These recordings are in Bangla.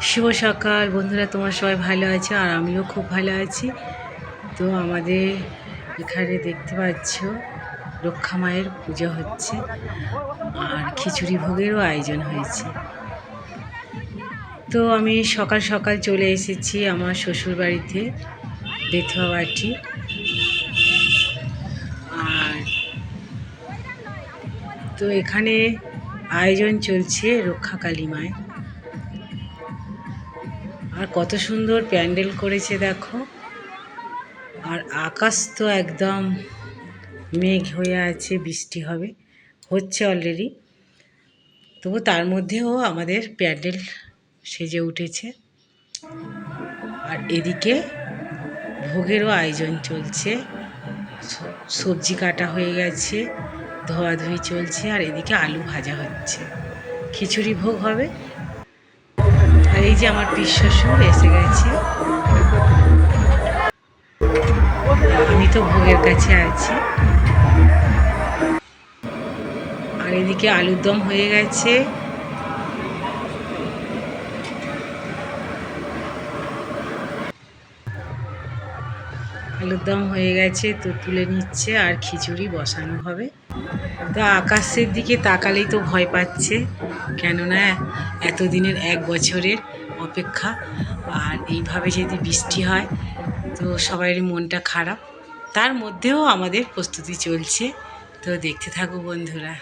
শুভ সকাল, বন্ধুরা, তোমার সবাই ভালো আছে আর আমিও খুব ভালো আছি। তো আমাদের এখানে দেখতে পাচ্ছ রক্ষা মায়ের পুজো হচ্ছে আর খিচুড়ি ভোগেরও আয়োজন হয়েছে। তো আমি সকাল সকাল চলে এসেছি আমার শ্বশুর বাড়িতে বেথুয়া বাটি আর তো এখানে আয়োজন চলছে রক্ষা কালী মায়ের। আর কত সুন্দর প্যান্ডেল করেছে, দেখো। আর আকাশ তো একদম মেঘ হয়ে আছে, বৃষ্টি হবে, হচ্ছে অলরেডি তবু তার মধ্যেও আমাদের প্যান্ডেল সেজে উঠেছে। আর এদিকে ভোগেরও আয়োজন চলছে। সবজি কাটা হয়ে গেছে, ধোয়াধুয়ি চলছে, আর এদিকে আলু ভাজা হচ্ছে। খিচুড়ি ভোগ হবে আর এই যে আমার শ্বশুর এসে গেছে। আমি তো ভোগের কাছে আছি। আর এদিকে আলুর দম হয়ে গেছে। আলুর দম হয়ে গেছে, তো তুলে নিচ্ছে, আর খিচুড়ি বসানো হবে। তো আকাশের দিকে তাকালেই তো ভয় পাচ্ছে। কেননা এতদিনের এক বছরের অপেক্ষা, আর এইভাবে যদি বৃষ্টি হয়, তো সবারই মনটা খারাপ। তার মধ্যেও আমাদের প্রস্তুতি চলছে। তো দেখতে থাকো বন্ধুরা।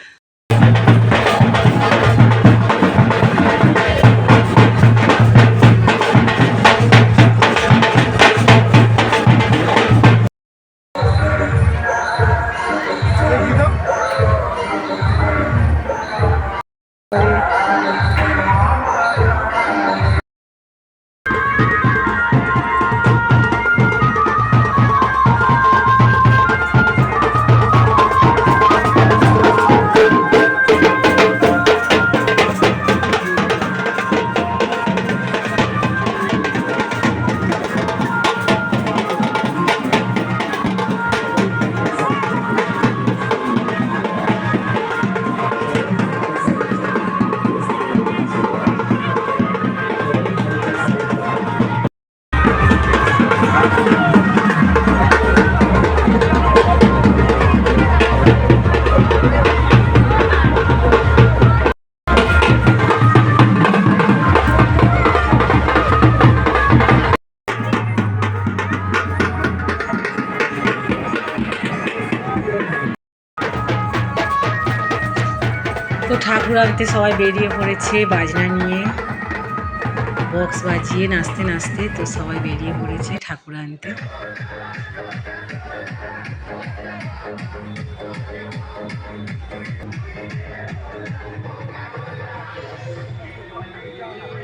তো ঠাকুর আনতে সবাই বেরিয়ে পড়েছে বাজনা নিয়ে। বক্স বাজিয়ে নাচতে নাচতে তো সবাই বেরিয়ে পড়েছে ঠাকুর আনতে। মাথায়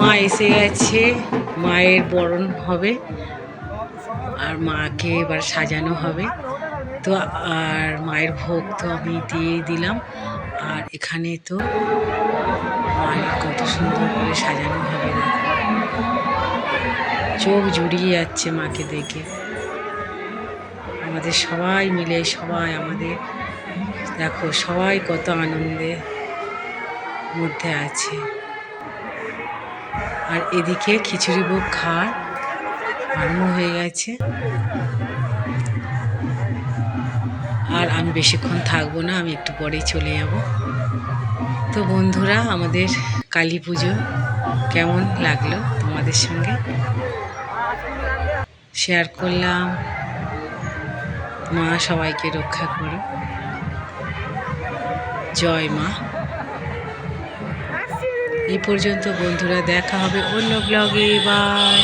মা এসে গেছে, মায়ের বরণ হবে আর মাকে এবার সাজানো হবে। তো আর মায়ের ভোগ তো আমি দিয়ে দিলাম। আর এখানে তো মায়ের কত সুন্দর করে সাজানো হবে। চোখ জুড়িয়ে যাচ্ছে মাকে দেখে। আমাদের সবাই মিলে, সবাই আমাদের, দেখো সবাই কত আনন্দে মধ্যে আছে। আর এদিকে খিচুড়ি ভোগ খাওয়ার আরম্ভ হয়ে গেছে। আর আমি বেশিক্ষণ থাকব না, আমি একটু পরেই চলে যাব। তো বন্ধুরা, আমাদের কালী পুজো কেমন লাগল তোমাদের সঙ্গে? শেয়ার করলাম। মা সবাইকে রক্ষা করো জয় মা। এই পর্যন্ত বন্ধুরা দেখা হবে অন্য ব্লগে বাই